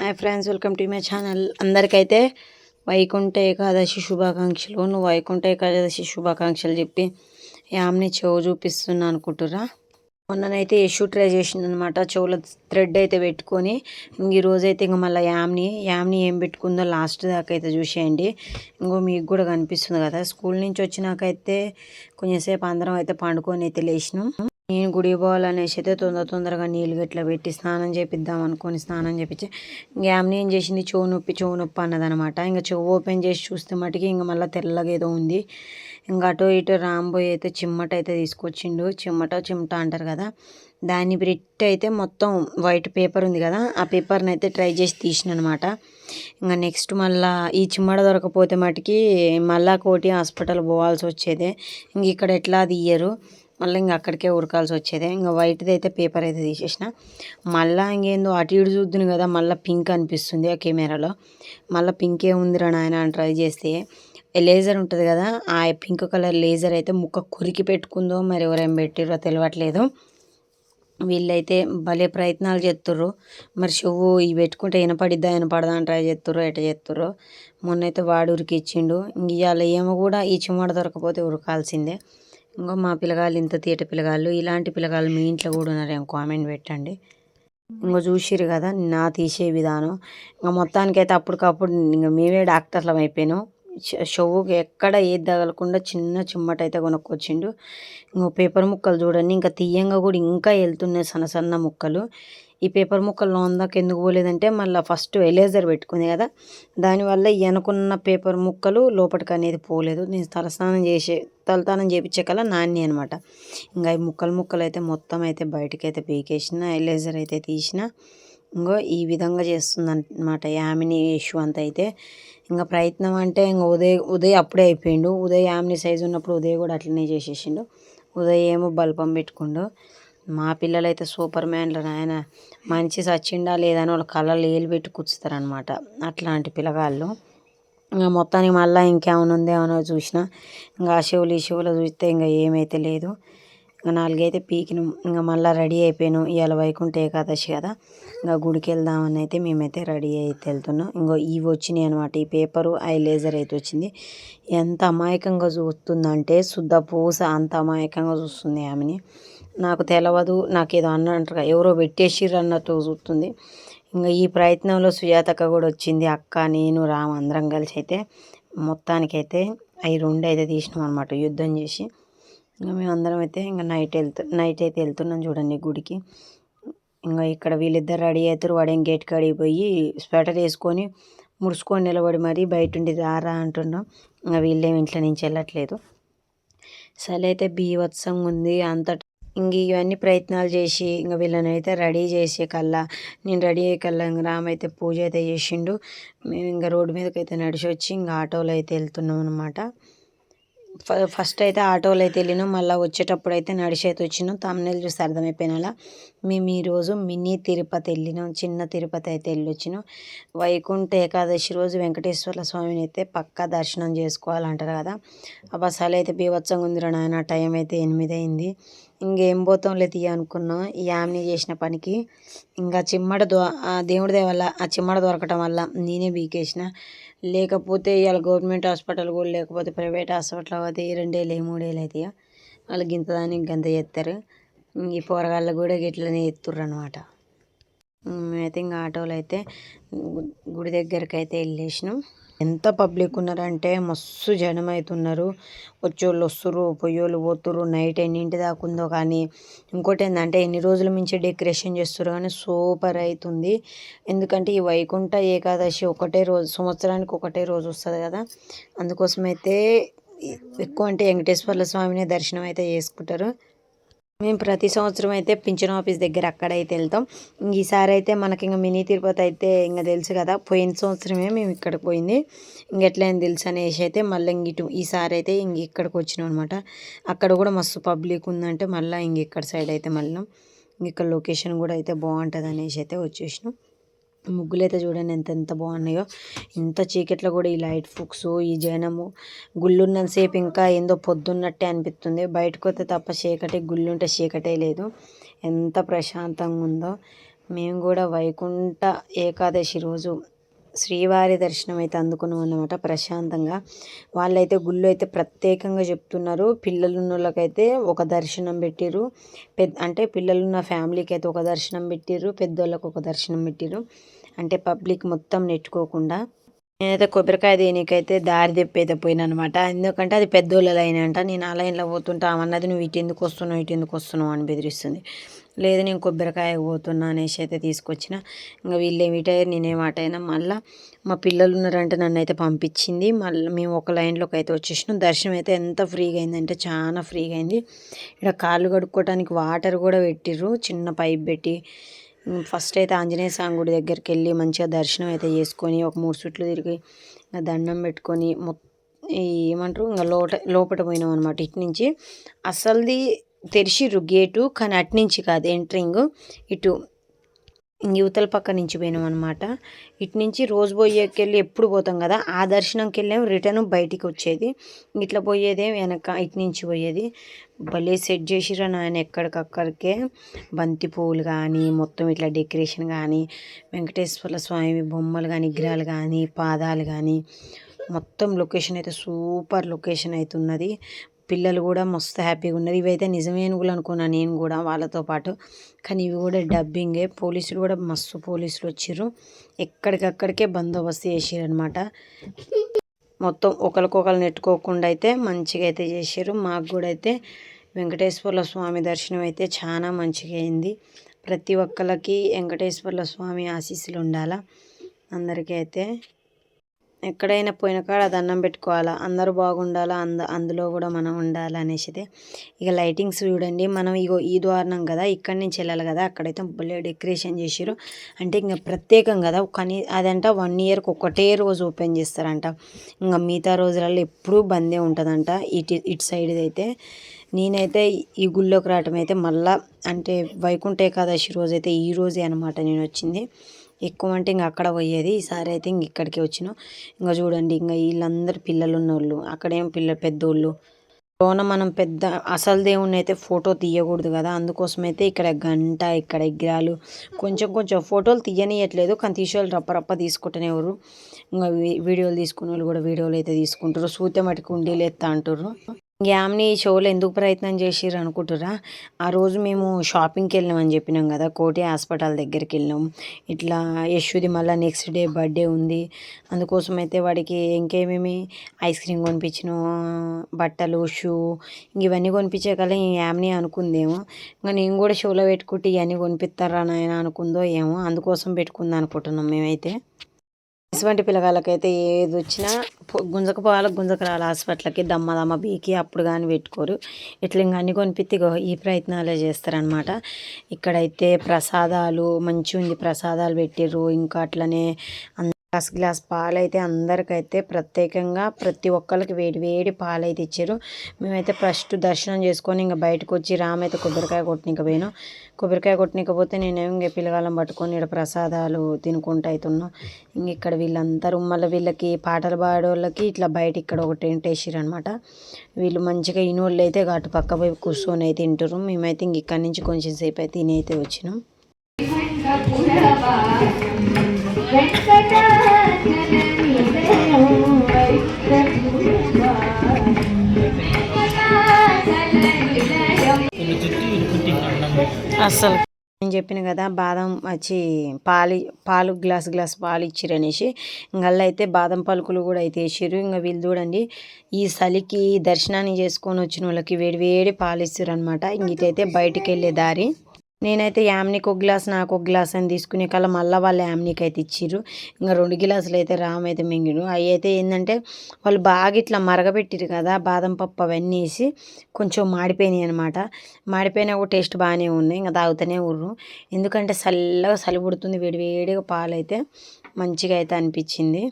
Hi friends welcome to my channel. అందరికైతే Vaikuntha Ekadashi శుభాకాంక్షలు. నువ్వు వైకుంఠ ఏకాదశి శుభాకాంక్షలు చెప్పి యామ్ని చెవు చూపిస్తున్నా అనుకుంటురా మొన్ననైతే యశు ట్రై చేసింది అనమాట చెవుల థ్రెడ్ అయితే పెట్టుకొని ఇంక అయితే ఇంక మళ్ళీ యామ్ని యామ్ని ఏం పెట్టుకుందో లాస్ట్ దాకా అయితే చూసేయండి. ఇంకో మీకు కూడా కనిపిస్తుంది కదా. స్కూల్ నుంచి వచ్చినాకైతే కొంచెంసేపు అందరం అయితే పండుకొని అయితే లేచినాం. నేను గుడి పోవాలనేసి అయితే తొందర తొందరగా నీళ్ళు గట్లా పెట్టి స్నానం చేపిద్దాం అనుకొని స్నానం చేపించి ఇంక ఆమె ఏం చేసింది? చెవు నొప్పి చెవు నొప్పి అన్నదనమాట. ఇంకా చెవు ఓపెన్ చేసి చూస్తే మటుకి ఇంకా మళ్ళీ తెల్లగా ఏదో ఉంది. ఇంకా అటు ఇటు రాంబోయ్ అయితే చిమ్మట అయితే తీసుకొచ్చిండు. చిమ్మట చిమ్మట అంటారు కదా. దాన్ని బ్రిట్ అయితే మొత్తం వైట్ పేపర్ ఉంది కదా. ఆ పేపర్ని అయితే ట్రై చేసి తీసిన అనమాట ఇంకా నెక్స్ట్ మళ్ళా ఈ చిమ్మడ దొరకపోతే మటుకి మళ్ళా కోటి హాస్పిటల్ పోవాల్సి వచ్చేదే. ఇంక ఇక్కడ ఎట్లా తీయరు మళ్ళీ ఇంకా అక్కడికే ఉరకాల్సి వచ్చేది. ఇంకా వైట్ది అయితే పేపర్ అయితే తీసేసిన. మళ్ళీ ఇంకేందో అటు ఇటు చూద్దును కదా మళ్ళీ పింక్ అనిపిస్తుంది ఆ కెమెరాలో. మళ్ళీ పింకే ఉందిరా నాయన అని ట్రై చేస్తే. లేజర్ ఉంటుంది కదా ఆ పింక్ కలర్ లేజర్ అయితే ముక్క కురికి పెట్టుకుందో మరి ఎవరేం పెట్టిరో తెలియట్లేదు వీళ్ళైతే భలే ప్రయత్నాలు చేస్తుర్రు మరి చెవు ఇవి పెట్టుకుంటే వినపడిద్దా వినపడదా అని ట్రై చేస్తుర్రు ఎట చేస్తుర్రు మొన్నైతే వాడు ఉరికి ఇచ్చిండు. ఇంక ఇవాళ ఏమో కూడా ఈ చిమ్మడ దొరకపోతే ఉరకాల్సిందే. ఇంకో మా పిల్లగాళ్ళు ఇంత తీట పిల్లగాళ్ళు ఇలాంటి పిల్లగాళ్ళు మీ ఇంట్లో కూడా ఉన్నారేమో కామెంట్ పెట్టండి. ఇంకో చూసిరు కదా నా తీసే విధానం. ఇంకా మొత్తానికైతే అప్పటికప్పుడు ఇంకా మేమే డాక్టర్లం అయిపోయినాం. షవ్వుకి ఎక్కడ ఏది తగలకుండా చిన్న చిమ్మట అయితే కొనుక్కొచ్చిండు. ఇంకో పేపర్ ముక్కలు చూడండి ఇంకా తీయంగా కూడా ఇంకా వెళ్తున్నాయి సన్న సన్న ముక్కలు. ఈ పేపర్ ముక్కలు లోందాక ఎందుకు పోలేదంటే మళ్ళీ ఫస్ట్ ఎలేజర్ పెట్టుకుంది కదా దానివల్ల వెనకున్న పేపర్ ముక్కలు లోపలికి అనేది పోలేదు. నేను తలస్నానం చేసే తలస్నానం చేపించే కల నాణ్య అనమాట ఇంకా ఈ ముక్కలు ముక్కలు అయితే మొత్తం అయితే బయటకి అయితే పీకేసిన ఎలేజర్ అయితే తీసిన. ఇంకో ఈ విధంగా చేస్తుందన్నమాట యామిని ఇష్యూ అంత అయితే. ఇంకా ప్రయత్నం అంటే ఇంకా ఉదయ్ ఉదయ్ అప్పుడే అయిపోయిండు. ఉదయ్ యామిని సైజు ఉన్నప్పుడు ఉదయ్ కూడా అట్లనే చేసేసిండు. ఉదయ్ ఏమో బల్పం పెట్టుకుండు. మా పిల్లలైతే సూపర్ మ్యాన్లు నాయన. మంచి సచ్చిండా లేదని వాళ్ళ కళ్ళలో ఏలు పెట్టి కూర్చుతారనమాట అట్లాంటి పిల్లగాళ్ళు. ఇంకా మొత్తానికి మళ్ళీ ఇంకేమైనా ఉందేమో చూసిన? ఇంకా ఆ శివులు ఈ శివులు చూస్తే ఇంకా ఏమైతే లేదు. ఇంకా నాలుగైతే పీకినాం. ఇంకా మళ్ళీ రెడీ అయిపోయాను. ఇవాళ వైకుంఠ ఏకాదశి కదా. ఇంకా గుడికి వెళ్దామని అయితే మేమైతే రెడీ అయితే వెళ్తున్నాం. ఇంకో ఇవి వచ్చినాయి అనమాట ఈ పేపరు ఐ లేజర్ అయితే వచ్చింది. ఎంత అమాయకంగా చూస్తుందంటే శుద్ధ పూస అంత అమాయకంగా చూస్తుంది ఆమెని. నాకు తెలవదు నాకు ఏదో అంటారు ఎవరో పెట్టేసిర్రు అన్నట్టు చూస్తుంది. ఇంకా ఈ ప్రయత్నంలో సుజాతక్క కూడా వచ్చింది అక్క నేను రామ్ అందరం కలిసి అయితే మొత్తానికైతే అవి రెండు అయితే తీసినాం అనమాట యుద్ధం చేసి. ఇంకా మేము అందరం అయితే ఇంకా నైట్ వెళ్తు నైట్ అయితే వెళ్తున్నాం చూడండి గుడికి. ఇంకా ఇక్కడ వీళ్ళిద్దరు రెడీ అవుతారు వాడేం గేట్ కాడికి పోయి స్వెటర్ వేసుకొని ముడుచుకొని నిలబడి మరీ బయట ఉండి రారా అంటున్నాం. ఇంకా వీళ్ళేం ఇంట్లో నుంచి వెళ్ళట్లేదు. సరే అయితే బీవత్సంగా ఉంది అంత ఇంక ఇవన్నీ ప్రయత్నాలు చేసి ఇంక వీళ్ళని అయితే రెడీ చేసే కల్లా నేను రెడీ అయ్యే కల్లా ఇంక రామ్ అయితే పూజ అయితే చేసిండు. మేము ఇంకా రోడ్డు మీదకి అయితే నడిచి వచ్చి ఇంకా ఆటోలో అయితే వెళ్తున్నాం అనమాట ఫస్ట్ అయితే ఆటోలో అయితే వెళ్ళినాం మళ్ళీ వచ్చేటప్పుడు అయితే నడిచి అయితే వచ్చినాం. తమ్నేలు చూసి అర్థమైపోయినలా? మేము ఈరోజు మినీ తిరుపతి వెళ్ళినాం చిన్న తిరుపతి అయితే వెళ్ళి వచ్చినాం వైకుంఠ ఏకాదశి రోజు వెంకటేశ్వర స్వామిని అయితే పక్కా దర్శనం చేసుకోవాలంటారు కదా. ఆ బస్సాలు అయితే బీభత్సంగా ఉంది నాయన టైం అయితే ఎనిమిది అయింది. ఇంకేం పోతాంలే తీయ అనుకున్నాం ఈ ఆమెని చేసిన పనికి. ఇంకా చిమ్మడ దో దేవుడి వల్ల ఆ చిమ్మడ దొరకటం వల్ల నేనే బీకేసిన. లేకపోతే ఇవాళ గవర్నమెంట్ హాస్పిటల్ కూడా లేకపోతే ప్రైవేట్ హాస్పిటల్ అయితే రెండేళ్ళు మూడేళ్ళు అవుతాయి వాళ్ళకి ఇంత దానికి గంత చేస్తారు ఈ పోరగాళ్ళు కూడా గిట్లనే ఎత్తుర్రు అనమాట మేమైతే ఇంకా ఆటోలో అయితే గుడి దగ్గరికి అయితే వెళ్ళేసినాం. ఎంత పబ్లిక్ ఉన్నారంటే మస్తు జనం అవుతున్నారు వచ్చేవాళ్ళు వస్తుర్రు పొయ్యోళ్ళు పోతుర్రు నైట్ ఎన్నింటి దాకా ఉందో కానీ ఇంకోటి ఏంటంటే ఎన్ని రోజుల మించి డెకరేషన్ చేస్తారు కానీ సూపర్ అవుతుంది ఎందుకంటే ఈ వైకుంఠ ఏకాదశి ఒకటే రోజు సంవత్సరానికి ఒకటే రోజు వస్తుంది కదా. అందుకోసం అయితే ఎక్కువ అంటే వెంకటేశ్వర్ల స్వామిని దర్శనం అయితే చేసుకుంటారు. మేము ప్రతి సంవత్సరం అయితే పింఛన్ ఆఫీస్ దగ్గర అక్కడైతే వెళ్తాం. ఈసారి అయితే మనకి ఇంకా మినీ తిరుపతి అయితే ఇంకా తెలుసు కదా పోయిన సంవత్సరమే మేము ఇక్కడికి పోయింది. ఇంక ఎట్లయినా తెలుసు అనేసి అయితే మళ్ళీ ఇంక ఇటు ఈసారి అయితే ఇంక ఇక్కడికి వచ్చినాం అనమాట అక్కడ కూడా మస్తు పబ్లిక్ ఉందంటే మళ్ళీ ఇంక ఇక్కడ సైడ్ అయితే మళ్ళీ ఇక్కడ లొకేషన్ కూడా అయితే బాగుంటుంది అనేసి అయితే వచ్చేసినాం. ముగ్గులు అయితే చూడండి ఎంత ఎంత బాగున్నాయో. ఇంత చీకట్లో కూడా ఈ లైట్ ఫుక్స్ ఈ జనము గుళ్ళున్నంతసేపు ఇంకా ఏందో పొద్దున్నట్టే అనిపిస్తుంది. బయటకు వస్తే తప్ప చీకటి గుళ్ళుంటే చీకటే లేదు. ఎంత ప్రశాంతంగా ఉందో. మేము కూడా వైకుంఠ ఏకాదశి రోజు శ్రీవారి దర్శనం అయితే అందుకున్నాం అన్నమాట ప్రశాంతంగా. వాళ్ళైతే గుళ్ళు అయితే ప్రత్యేకంగా చెప్తున్నారు. పిల్లలున్నోళ్ళకైతే ఒక దర్శనం పెట్టిరు పెద్ద అంటే పిల్లలున్న ఫ్యామిలీకి అయితే ఒక దర్శనం పెట్టిరు పెద్దోళ్ళకి ఒక దర్శనం పెట్టిరు అంటే పబ్లిక్ మొత్తం నెట్టుకోకుండా. నేనైతే కొబ్బరికాయ దేనికైతే దారి తెప్పైతే పోయినా అనమాట ఎందుకంటే అది పెద్దోళ్ళ లైన్ అంట. నేను ఆ లైన్లో పోతుంటా అన్నది నువ్వు ఇటు ఎందుకు వస్తున్నావు ఇటు ఎందుకు వస్తున్నావు అని బెదిరిస్తుంది. లేదు నేను కొబ్బరికాయ పోతున్నా అనేసి అయితే తీసుకొచ్చిన. ఇంకా వీళ్ళు ఏమిటయ్యారు నేనేం అటైనా. మళ్ళీ మా పిల్లలు ఉన్నారంటే నన్ను అయితే పంపించింది. మళ్ళీ మేము ఒక లైన్లోకి అయితే వచ్చేసినాం. దర్శనం అయితే ఎంత ఫ్రీగా అయిందంటే చాలా ఫ్రీగా అయింది ఇక్కడ కాళ్ళు కడుక్కోవడానికి వాటర్ కూడా పెట్టిర్రు. చిన్న పైప్ పెట్టి ఫస్ట్ అయితే ఆంజనేయ స్వామి గుడి దగ్గరికి వెళ్ళి మంచిగా దర్శనం అయితే చేసుకొని ఒక మూడు చుట్లు తిరిగి ఇంకా దండం పెట్టుకొని మొత్తం ఏమంటారు? ఇంకా లోట లోపల పోయినాం అనమాట ఇటు నుంచి. అసలుది తెరిచిర్రు గేటు కానీ అటు నుంచి కాదు ఎంట్రింగ్ ఇటు యువతల పక్క నుంచి పోయినాం అనమాట ఇటు నుంచి రోజు పోయేకెళ్ళి ఎప్పుడు పోతాం కదా ఆ దర్శనంకి వెళ్ళాం రిటర్న్ బయటికి వచ్చేది. ఇట్లా పోయేదే వెనక ఇటు నుంచి పోయేది. భలే సెట్ చేసిరా నాయన ఎక్కడికక్కడికే. బంతి పువ్వులు కానీ మొత్తం ఇట్లా డెకరేషన్ కానీ వెంకటేశ్వర స్వామి బొమ్మలు కానీ విగ్రహాలు కానీ పాదాలు కానీ మొత్తం లొకేషన్ అయితే సూపర్ లొకేషన్ అయితే ఉన్నది. పిల్లలు కూడా మస్తు హ్యాపీగా ఉన్నారు. ఇవైతే నిజమే కూడా అనుకున్నాను నేను కూడా వాళ్ళతో పాటు. కానీ ఇవి కూడా డబ్బింగే. పోలీసులు కూడా మస్తు పోలీసులు వచ్చిర్రు. ఎక్కడికక్కడికే బందోబస్తు చేసారు అనమాట మొత్తం ఒకరికొకరు నెట్టుకోకుండా అయితే మంచిగా అయితే చేశారు మాకు కూడా అయితే వెంకటేశ్వర్ల స్వామి దర్శనం అయితే చాలా మంచిగా అయింది. ప్రతి ఒక్కరికి వెంకటేశ్వర్ల స్వామి ఆశీస్సులు ఉండాలా? అందరికీ అయితే ఎక్కడైనా పోయిన కాడ దండం పెట్టుకోవాలా? అందరూ బాగుండాలా? అంద అందులో కూడా మనం ఉండాలి అనేసి ఇక లైటింగ్స్ చూడండి. మనం ఇగో ఈ ద్వారణం కదా ఇక్కడి నుంచి వెళ్ళాలి కదా అక్కడైతే భలే డెకరేషన్ చేసారు అంటే ఇంకా ప్రత్యేకం కదా కానీ అదంట వన్ ఇయర్కి ఒకటే రోజు ఓపెన్ చేస్తారంట. ఇంకా మిగతా రోజులలో ఎప్పుడూ బందే ఉంటుందంట. ఇటు ఇటు సైడ్ అయితే నేనైతే ఈ గుళ్ళోకి రావటం అయితే మళ్ళా అంటే వైకుంఠ ఏకాదశి రోజు అయితే ఈ రోజే అనమాట నేను వచ్చింది ఎక్కువ అంటే ఇంక అక్కడ పోయేది. ఈసారి అయితే ఇంక ఇక్కడికి వచ్చినాం. ఇంకా చూడండి ఇంకా వీళ్ళందరూ పిల్లలు ఉన్నోళ్ళు అక్కడేం పిల్ల పెద్దోళ్ళు. లోన మనం పెద్ద అసలు దేవుణ్ణి అయితే ఫోటో తీయకూడదు కదా. అందుకోసం అయితే ఇక్కడ గంట ఇక్కడ విగ్రహాలు కొంచెం కొంచెం ఫోటోలు తీయనియట్లేదు. కానీ తీసేవాళ్ళు రప్ప రప్ప తీసుకుంటూనే ఎవరు ఇంకా వీడియోలు తీసుకునే వాళ్ళు కూడా వీడియోలు అయితే తీసుకుంటారు. సూతే మటుకు ఉండేలు ఎత్తా అంటారు యామ్ని షోలో ఎందుకు ప్రయత్నం చేసిర్రు అనుకుంటురా ఆ రోజు మేము షాపింగ్కి వెళ్ళామని చెప్పినాం కదా కోటి హాస్పిటల్ దగ్గరికి వెళ్ళినాం. ఇట్లా యశుది మళ్ళీ నెక్స్ట్ డే బర్త్డే ఉంది. అందుకోసం అయితే వాడికి ఇంకేమేమి ఐస్ క్రీమ్ కొనిపించినా బట్టలు షూ ఇవన్నీ కొనిపించే కదా యామ్ని అనుకుందేమో. ఇంకా నేను కూడా షోలో పెట్టుకుంటే ఇవన్నీ కొనిపిస్తారా నాయన అనుకుందో ఏమో అందుకోసం పెట్టుకుందాం అనుకుంటున్నాం మేమైతే. ఇటువంటి పిల్లగాళ్ళకైతే ఏది వచ్చినా గుంజకపోవాలి గుంజకరాలి హాస్పిటల్కి దమ్మ దమ్మ బీకి అప్పుడు కానీ పెట్టుకోరు. ఇట్లా ఇంకా అన్ని కొనిపిత్తి ఈ ప్రయత్నాలే చేస్తారనమాట ఇక్కడైతే ప్రసాదాలు మంచి ఉంది ప్రసాదాలు పెట్టిర్రు. ఇంకా అట్లనే గ్లాస్ గ్లాస్ పాలు అయితే అందరికైతే ప్రత్యేకంగా ప్రతి ఒక్కరికి వేడి వేడి పాలు అయితే ఇచ్చారు. మేమైతే ఫస్ట్ దర్శనం చేసుకొని ఇంకా బయటకు వచ్చి రామైతే కొబ్బరికాయ కొట్టనిక పోయినాం కొబ్బరికాయ కొట్టినకపోతే నేనేమి ఇంకా పిల్లగాళ్ళం పట్టుకొని ఇక్కడ ప్రసాదాలు తినుకుంటూ అవుతున్నాం ఇంక ఇక్కడ వీళ్ళందరూ మళ్ళీ వీళ్ళకి పాటలు పాడేవాళ్ళకి ఇట్లా బయట ఇక్కడ ఒక టెంట్ వేసిరు అనమాట వీళ్ళు మంచిగా ఇనోళ్ళు అయితే అటు పక్క పోయి కూర్చొని అయితే తింటారు మేమైతే ఇంక ఇక్కడి నుంచి కొంచెం సేపు అయితే తినైతే వచ్చినాం. అసలు నేను చెప్పిన కదా బాదం వచ్చి పాలు పాలు గ్లాస్ గ్లాస్ పాలు ఇచ్చిరు అనేసి ఇంకల్లా అయితే బాదం పలుకులు కూడా అయితే వేసారు ఇంకా వీళ్ళు చూడండి ఈ చలికి దర్శనాన్ని చేసుకొని వచ్చిన వాళ్ళకి వేడి వేడి పాలు ఇస్తారు అనమాట ఇంక ఇటైతే బయటికి వెళ్ళే దారి. నేనైతే యామ్నికి ఒక గ్లాస్ నాకు ఒక గ్లాస్ అని తీసుకునే కల మళ్ళీ వాళ్ళు యామ్నికి అయితే ఇచ్చిర్రు. ఇంకా రెండు గ్లాసులు అయితే రామ్ అయితే మింగిడు. అవి అయితే ఏంటంటే వాళ్ళు బాగా ఇట్లా మరగబెట్టిరు కదా బాదం పప్పు అవన్నీ వేసి కొంచెం మాడిపోయినాయి అనమాట మాడిపోయినా కూడా టేస్ట్ బాగానే ఉన్నాయి ఇంకా తాగుతూనే ఉర్రు. ఎందుకంటే చల్లగా చలి పుడుతుంది వేడి వేడిగా పాలు అయితే మంచిగా అయితే అనిపించింది.